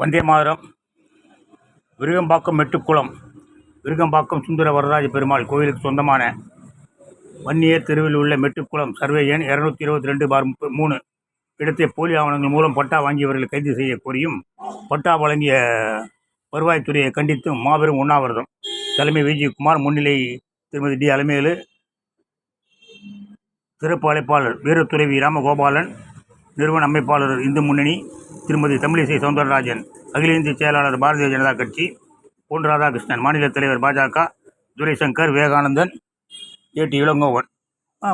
வந்தே மாதரம். விருகம்பாக்கம் மெட்டுக்குளம். விருகம்பாக்கம் சுந்தர வரதராஜ பெருமாள் கோயிலுக்கு சொந்தமான வன்னியர் தெருவில் உள்ள மெட்டுக்குளம் சர்வே எண் இரநூத்தி இருபத்தி ரெண்டு பார் முப்பது மூணு இடத்தை போலி ஆவணங்கள் மூலம் பட்டா வாங்கியவர்களை கைது செய்ய கோரியும் பட்டா வழங்கிய வருவாய்த்துறையை கண்டித்தும் மாபெரும் உண்ணாவிரதம். தலைமை விஜயகுமார் முன்னிலை திருமதி டி அலமேலு சிறப்பு அழைப்பாளர் வீரத்துறைவி ராமகோபாலன் நிறுவன அமைப்பாளர் இந்து முன்னணி திருமதி தமிழிசை சவுந்தரராஜன் அகில இந்திய செயலாளர் பாரதிய ஜனதா கட்சி பொன் ராதாகிருஷ்ணன் மாநில தலைவர் பாஜக துரைசங்கர் விவேகானந்தன் ஏடி இளங்கோவன்.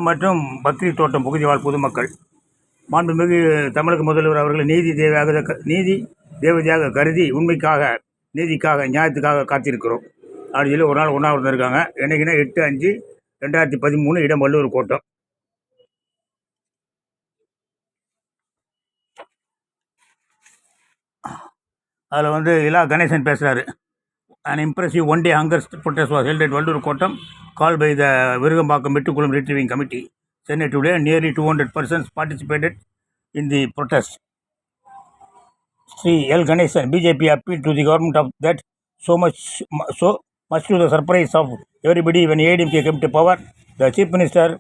மற்றும் பக்ரி தோட்டம் பகுதிவாழ் பொதுமக்கள். மாண்புமிகு தமிழக முதல்வர் அவர்களை நீதி தேவையாக நீதி தேவதையாக கருதி உண்மைக்காக நீதிக்காக நியாயத்துக்காக காத்திருக்கிறோம். அப்படின்னு சொல்லி ஒரு நாள் ஒன்றாவது இருக்காங்க. என்னைக்குன்னா எட்டு அஞ்சு ரெண்டாயிரத்தி பதிமூணு இடம் வள்ளுவர் கோட்டம். அதில் வந்து இலா கணேசன் பேசுகிறாரு and impressive one day hunger protest was held at Valluvar Kottam call by the Virugambakkam Vettukulam retrieving committee Chennai today nearly two hundred persons participated in the protest Shri L Ganesan BJP appeal to the government of that so much so much to the surprise of everybody when ADMK came to power the chief minister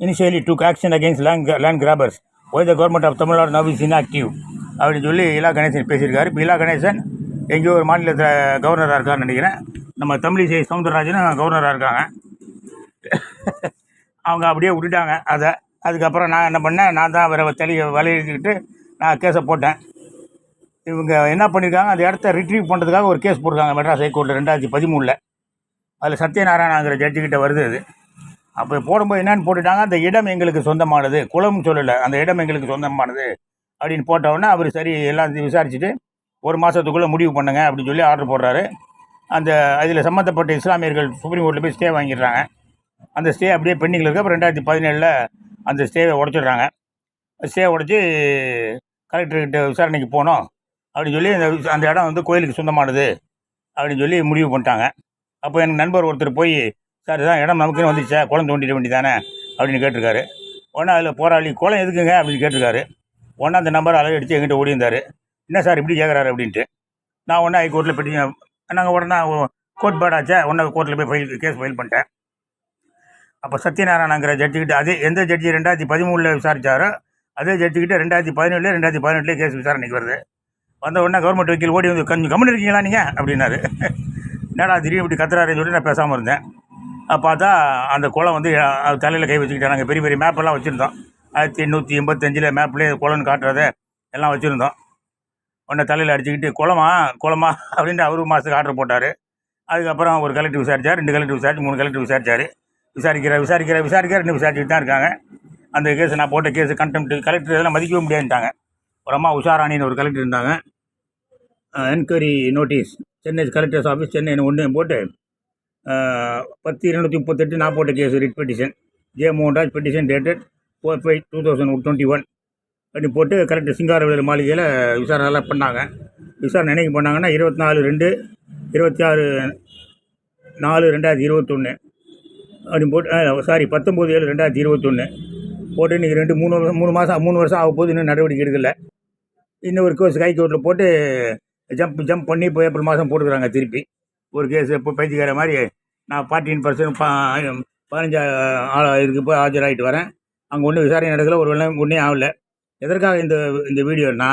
initially took action against land land grabbers why the government of Tamil Nadu now is inactive அப்படின்னு சொல்லி இலா கணேசன் பேசியிருக்காரு. இப்போ இலா கணேசன் எங்கேயோ ஒரு மாநிலத்தில் கவர்னராக இருக்காருன்னு நினைக்கிறேன். நம்ம தமிழிசை சவுந்தரராஜனும் கவர்னராக இருக்காங்க. அவங்க அப்படியே விட்டுட்டாங்க. அதை அதுக்கப்புறம் நான் என்ன பண்ணேன்? நான் தான் வேறு தலி வலையிட்டு நான் கேஸை போட்டேன். இவங்க என்ன பண்ணியிருக்காங்க அந்த இடத்த ரிட்ரீவ் பண்ணுறதுக்காக ஒரு கேஸ் போட்டிருக்காங்க மெட்ராஸ் ஹைகோர்ட்டில் ரெண்டாயிரத்தி பதிமூணில். அதில் சத்யநாராயணாங்கிற ஜட்ஜுக்கிட்ட வருது அது. அப்போ போடும்போது என்னென்னு போட்டுட்டாங்க? அந்த இடம் எங்களுக்கு சொந்தமானது. குளம் சொல்லலை. அந்த இடம் எங்களுக்கு சொந்தமானது. அப்படின்னு போட்டவுடனே அவர் சரி எல்லாம் விசாரிச்சுட்டு ஒரு மாதத்துக்குள்ளே முடிவு பண்ணுங்க அப்படின்னு சொல்லி ஆர்டர் போடுறாரு. அந்த அதில் சம்மந்தப்பட்ட இஸ்லாமியர்கள் சுப்ரீம் கோர்ட்டில் போய் ஸ்டே வாங்கிடுறாங்க. அந்த ஸ்டே அப்படியே பெண்டிங்கில் இருக்கு. அப்புறம் ரெண்டாயிரத்தி பதினேழில் அந்த ஸ்டேவை உடச்சிடுறாங்க. ஸ்டே உடச்சி கலெக்டர்கிட்ட விசாரணைக்கு போனோம் அப்படின்னு சொல்லி அந்த அந்த இடம் வந்து கோயிலுக்கு சொந்தமானது அப்படின்னு சொல்லி முடிவு பண்ணிட்டாங்க. அப்போ எனக்கு நண்பர் ஒருத்தர் போய் சார் இதான் இடம் நமக்குன்னு வந்துச்சா குளம் தோண்டிட வேண்டியதானே? அப்படின்னு கேட்டிருக்காரு. உடனே அதில் போராளி குளம் எதுக்குங்க? அப்படின்னு கேட்டிருக்காரு. உடனே அந்த நம்பர் அலைய அடித்து எங்கிட்ட ஓடி இருந்தார் என்ன சார் இப்படி கேட்குறாரு அப்படின்ட்டு. நான் உடனே ஹைகோர்ட்டில் பெட்டிஷன் நாங்கள் உடனே கோர்ட் பேடாச்சா உடனே கோர்ட்டில் போய் ஃபைல் கேஸ் ஃபைல் பண்ணிட்டேன். அப்போ சத்யநாராயணங்கிற ஜட்ஜிக்கிட்ட அதே எந்த ஜட்ஜி ரெண்டாயிரத்தி பதிமூணில் விசாரிச்சாரோ அதே ஜட்ஜிக்கிட்ட ரெண்டாயிரத்தி பதினேழு ரெண்டாயிரத்தி பதினெட்டுலேயே கேஸ் விசாரணைக்கு வருது. வந்த உடனே கவர்மெண்ட் வக்கீல் ஓடி வந்து கொஞ்சம் கம்மன் இருக்கீங்களா நீங்கள் அப்படின்னாரு. என்னடா திடீர்னு இப்படி கத்துறாருன்னு சொல்லி நான் பேசாமல் இருந்தேன். அப்போ பார்த்தா அந்த குளம் வந்து அது தலையில் கை வச்சுக்கிட்டேன். நாங்கள் பெரிய பெரிய மேப்பெல்லாம் வச்சுருந்தோம். ஆயிரத்தி எண்ணூற்றி எண்பத்தஞ்சில் மேப்லேயே குளம்னு காட்டுறத எல்லாம் வச்சுருந்தோம். உடனே தலையில் அடிச்சுக்கிட்டு குளமா குளமா அப்படின்ட்டு அவரு மாதத்துக்கு ஆர்டர் போட்டார். அதுக்கப்புறம் ஒரு கலெக்டர் விசாரிச்சார் ரெண்டு கலெக்டர் விசாரிச்சு மூணு கலெக்டர் விசாரிச்சார். விசாரிக்கிற விசாரிக்கிற விசாரிக்கிற ரெண்டு விசாரிச்சுட்டு தான் இருக்காங்க. அந்த கேஸ் நான் போட்ட கேஸ் கண்டெம்ட் கலெக்டர் இதெல்லாம் மதிக்கவே முடியாதுட்டாங்க ஒரு அம்மா உஷாராணின்னு ஒரு கலெக்டர் இருந்தாங்க. Enquiry notice Chennai collectors office Chennai ஒன்று போட்டு பத்து இருநூற்றி முப்பத்தெட்டு நான் போட்ட case writ petition J Mohanraj petition dated four five two thousand twenty one அப்படி போட்டு கலெக்டர் சிங்காரவேலர் மாளிகையில் விசாரணைலாம் பண்ணாங்க. விசாரணை என்னைக்கு பண்ணாங்கன்னா இருபத்தி நாலு ரெண்டு இருபத்தி ஆறு நாலு ரெண்டாயிரத்தி இருபத்தொன்று அப்படி போட்டு சாரி பத்தொம்போது ஏழு ரெண்டாயிரத்தி இருபத்தொன்று போட்டு இன்றைக்கி ரெண்டு மூணு வருஷம் மூணு மாதம் மூணு வருஷம் ஆக போது இன்னும் நடவடிக்கை எடுக்கல. இன்னும் ஒரு கேஸ் ஹை கோர்ட்டில் போட்டு ஜம்ப் ஜம்ப் பண்ணி இப்போ ஏப்ரல் மாதம் போட்டுக்கிறாங்க திருப்பி. ஒரு கேஸ் இப்போ பைத்தியக்கார மாதிரி நான் ஃபார்ட்டின் பர்சன்ட் பதினஞ்சு ஆள் இதுக்கு போய் ஆஜராகிட்டு வரேன். அங்கே ஒன்றும் விசாரணை நடக்கல ஒரு வேலை ஒன்றே ஆகல. எதற்காக இந்த இந்த வீடியோனா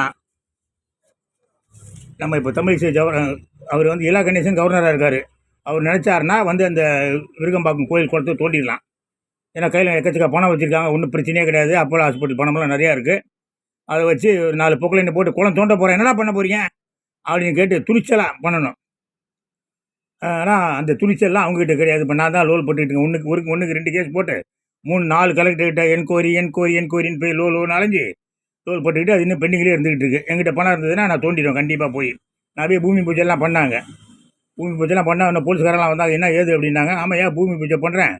நம்ம இப்போ தமிழிசை ஜவர் அவர் வந்து இலா கணேசன் கவர்னராக இருக்கார். அவர் நினச்சாருன்னா வந்து அந்த விருகம்பாக்கம் கோயில் குளத்தை தோண்டிடலாம். ஏன்னா கையில் எக்கச்சக்க பணம் வச்சுருக்காங்க ஒன்றும் பிரச்சனையே கிடையாது. அப்போலோ ஹாஸ்பிட்டல் பணமெல்லாம் நிறையா இருக்குது அதை வச்சு ஒரு நாலு பொக்கலைனை போட்டு குளம் தோண்ட போகிறேன் என்னடா பண்ண போகிறீங்க அப்படின்னு கேட்டு துணிச்சலாக பண்ணணும். ஆனால் அந்த துணிச்சல்லாம் அவங்ககிட்ட கிடையாது. இப்போ நான் தான் லோல் போட்டுக்கிட்டு ஒன்றுக்கு ஒரு ஒன்றுக்கு ரெண்டு கேஸ் போட்டு மூணு நாலு கலெக்டர்கிட்ட என்கொயரி என்கொயரி என்கொயரின்னு போய் லோ லோன்னு அலைஞ்சு லோல் போட்டுக்கிட்டு அது இன்னும் பெண்டிங்லேயே இருந்துகிட்டு இருக்கு. எங்கிட்ட பணம் இருந்ததுன்னா நான் தோண்டிடுவேன். கண்டிப்பாக போய். நான் போய் பூமி பூஜைலாம் பண்ணாங்க. பூமி பூஜைலாம் பண்ணால் இன்னும் போலீஸ்காரெல்லாம் வந்தால் என்ன ஏது? அப்படின்னாங்க. ஆமாம் ஏன் பூமி பூஜை பண்ணுறேன்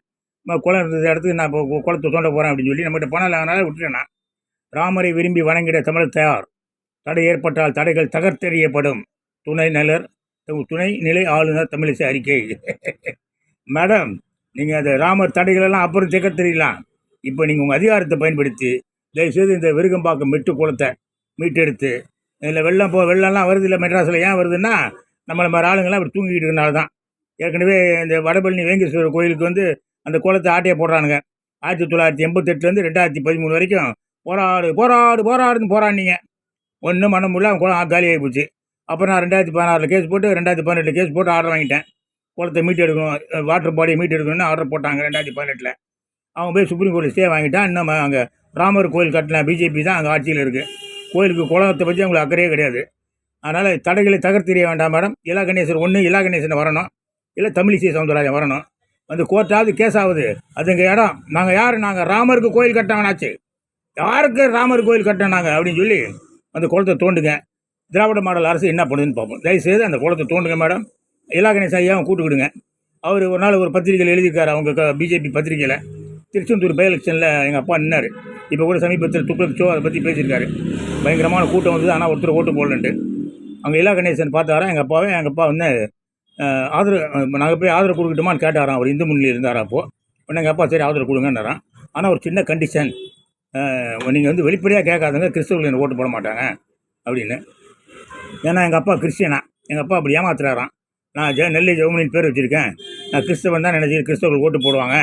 குளம் இருந்தது இடத்துக்கு நான் இப்போ குளத்தை தோண்ட போகிறேன் அப்படின்னு சொல்லி நம்மகிட்ட பணம் இல்லாதனால விட்டுட்டேன் நான். ராமரை விரும்பி வணங்கிட தமிழ் தயார். தடை ஏற்பட்டால் தடைகள் தகர்த்தெறியப்படும். துணை நிலர் துணை நிலை ஆளுநர் தமிழிசை அறிக்கை. மேடம் நீங்கள் அந்த ராமர் தடைகளெல்லாம் அப்புறம் தகர்த்தெறியலாம் இப்போ நீங்கள் உங்கள் அதிகாரத்தை பயன்படுத்தி தயவுசெய்து இந்த விருகம்பாக்கம் மெட்டு குளத்தை மீட்டெடுத்து இதில் வெள்ளம் போ வெள்ளம்லாம் வருது இல்லை மெட்ராஸில் ஏன் வருதுன்னா நம்மளை மாதிரி ஆளுங்கள்லாம் இப்படி தூங்கிக்கிட்டு இருக்கனால தான் ஏற்கனவே இந்த வடபழனி வேங்கேஸ்வரர் கோயிலுக்கு வந்து அந்த குளத்தை ஆட்டையை போடுறானுங்க. ஆயிரத்தி தொள்ளாயிரத்தி எண்பத்தெட்டுலேருந்து ரெண்டாயிரத்தி பதிமூணு வரைக்கும் போராடு போராடு போராடுன்னு போராடினீங்க. ஒன்றும் மனம் முடியல குளம் காலியாகி போச்சு. அப்புறம் நான் ரெண்டாயிரத்தி பதினாறில் கேஸ் போட்டு ரெண்டாயிரத்தி பதினெட்டில் கேஸ் போட்டு ஆர்டர் வாங்கிட்டேன். குளத்தை மீட்டு எடுக்கணும் வாட்டர் பாடியை மீட்டு எடுக்கணும்னு ஆர்டர் போட்டாங்க ரெண்டாயிரத்தி பதினெட்டில். அவங்க போய் சுப்ரீம் கோர்ட்டில் ஸ்டே வாங்கிட்டான். இன்னும் அங்கே ராமர் கோயில் கட்டின பிஜேபி தான் அங்கே ஆட்சியில் இருக்குது கோயிலுக்கு குளத்தை பற்றி அவங்களுக்கு அக்கறையே கிடையாது. அதனால் தடைகளை தகர்த்திரிய வேண்டாம் மேடம் இலா கணேசன் ஒன்று இலா கணேசன் வரணும். இல்லை தமிழிசை சவுந்தரராஜன் வரணும். வந்து கோர்ட்டாவது கேஸ் ஆகுது. அது எங்கள் இடம் நாங்கள் யார்? நாங்கள் ராமருக்கு கோயில் கட்டவனாச்சு யாருக்கு ராமர் கோயில் கட்டினாங்க அப்படின்னு சொல்லி அந்த குளத்தை தோண்டுங்க. திராவிட மாடல் அரசு என்ன பண்ணுதுன்னு பார்ப்போம். தயவுசெய்து அந்த குளத்தை தோண்டுங்க மேடம் இலா கணேசன் ஐயாவை கூட்டுக்கிடுங்க அவர் ஒரு நாள் ஒரு பத்திரிகையில் எழுதியிருக்காரு அவங்க பிஜேபி பத்திரிகையில். திருச்செந்தூர் பை எலெக்ஷனில் எங்கள் அப்பா நின்னார். இப்போ கூட சமீபத்தில் துக்ளக் அதை பற்றி பேசியிருக்காரு. பயங்கரமான கூட்டம் வந்தது ஆனால் ஒருத்தர் ஓட்டு போடலன்ட்டு. அங்கே இலா கணேசன் பார்த்தாரா எங்கள் அப்பாவே எங்கள் அப்பா வந்து ஆதரவு நாங்கள் போய் ஆதரவு கொடுக்கட்டுமான்னு கேட்டாராம் அவர் இந்து முன்னிலையில் இருந்தாரா அப்போது உடனே எங்கள் அப்பா சரி ஆதரவு கொடுங்கன்னாராம். ஆனால் ஒரு சின்ன கண்டிஷன் நீங்கள் வந்து வெளிப்படையாக கேட்காதுங்க கிறிஸ்தவர்கள் ஓட்டு போட மாட்டாங்க அப்படின்னு. ஏன்னா எங்கள் அப்பா கிறிஸ்டியனா எங்கள் அப்பா அப்படி ஏமாத்துறாராம். நான் ஜெ நெல்லை ஜெவமணின்னு பேர் வச்சுருக்கேன். நான் கிறிஸ்தவன் தான் நினச்சி கிறிஸ்தவர்கள் ஓட்டு போடுவாங்க.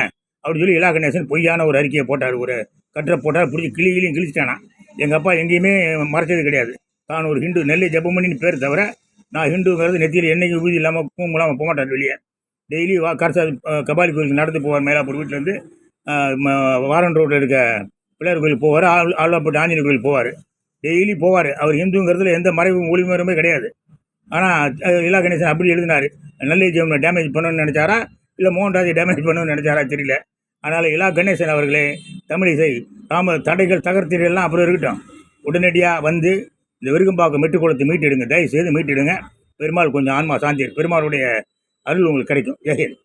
அப்படின்னு சொல்லி இலா கணேசன் பொய்யான ஒரு அறிக்கையை போட்டார். ஒரு கட்டுரை போட்டார். பிடிச்சி கிளியிலையும் கிளியும் கிழிச்சிட்டானா. எங்கள் அப்பா எங்கேயுமே மறைச்சது கிடையாது. தான் ஒரு ஹிந்து நெல்லை ஜெபமணின்னு பேர் தவிர நான் ஹிந்துங்கிறது நெத்தியில் என்னைக்கு ஊதி இல்லாமல் பூம் இல்லாமல் போக மாட்டார் வெளியே. டெய்லி வா கரசா கபாலி கோயிலுக்கு நடந்து போவார் மேலாப்பூர் வீட்டிலேருந்து வாரன் ரோட்டில் இருக்க பிள்ளையார் கோயில் போவார். ஆள் ஆழ்வாப்பட்டு ஆஞ்சநேயர் கோயில் போவார். டெய்லி போவார். அவர் ஹிந்துங்கிறதுல எந்த மறைவும் ஒளிமறைவுமே கிடையாது. ஆனால் இலா கணேசன் அப்படி எழுதினார். நல்ல ஜெயம் டேமேஜ் பண்ணணும்னு நினச்சாரா? இல்லை மோகன்ராஜை டேமேஜ் பண்ணணும்னு நினச்சாரா? தெரியல. அதனால் இலா கணேசன் அவர்களே தமிழிசை ராம தடைகள் தகர்த்தீரெல்லாம் அப்புறம் இருக்கட்டும். உடனடியாக வந்து இந்த விருகம்பாக்கம் மெட்டுக்குளத்தை மீட்டிடுங்க. தயவு செய்து மீட்டிடுங்க. பெருமாள் கொஞ்சம் ஆன்மா சாந்தி பெருமாளுடைய அருள் உங்களுக்கு கிடைக்கும். ஜெயஹிந்த்